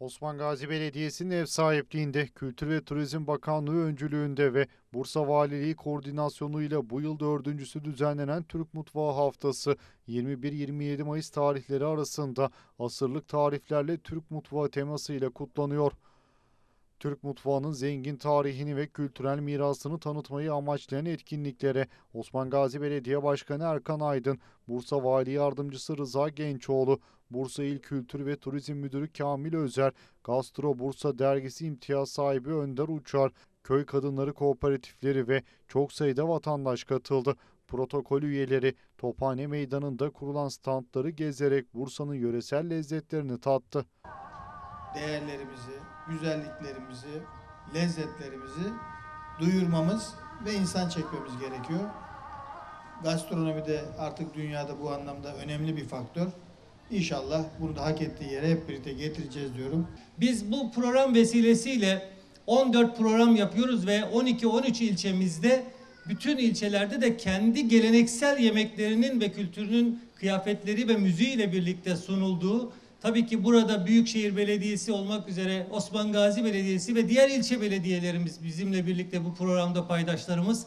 Osman Gazi Belediyesi'nin ev sahipliğinde Kültür ve Turizm Bakanlığı öncülüğünde ve Bursa Valiliği koordinasyonuyla bu yıl dördüncüsü düzenlenen Türk Mutfağı Haftası 21-27 Mayıs tarihleri arasında asırlık tariflerle Türk Mutfağı temasıyla kutlanıyor. Türk mutfağının zengin tarihini ve kültürel mirasını tanıtmayı amaçlayan etkinliklere Osman Gazi Belediye Başkanı Erkan Aydın, Bursa Vali Yardımcısı Rıza Gençoğlu, Bursa İl Kültür ve Turizm Müdürü Kamil Özer, Gastro Bursa Dergisi imtiyaz sahibi Önder Uçar, köy kadınları kooperatifleri ve çok sayıda vatandaş katıldı. Protokol üyeleri Tophane Meydanı'nda kurulan standları gezerek Bursa'nın yöresel lezzetlerini tattı. Değerlerimizi, güzelliklerimizi, lezzetlerimizi duyurmamız ve insan çekmemiz gerekiyor. Gastronomi de artık dünyada bu anlamda önemli bir faktör. İnşallah bunu da hak ettiği yere hep birlikte getireceğiz diyorum. Biz bu program vesilesiyle 14 program yapıyoruz ve 12-13 ilçemizde bütün ilçelerde de kendi geleneksel yemeklerinin ve kültürünün kıyafetleri ve müziğiyle birlikte sunulduğu tabii ki burada Büyükşehir Belediyesi olmak üzere Osman Gazi Belediyesi ve diğer ilçe belediyelerimiz bizimle birlikte bu programda paydaşlarımız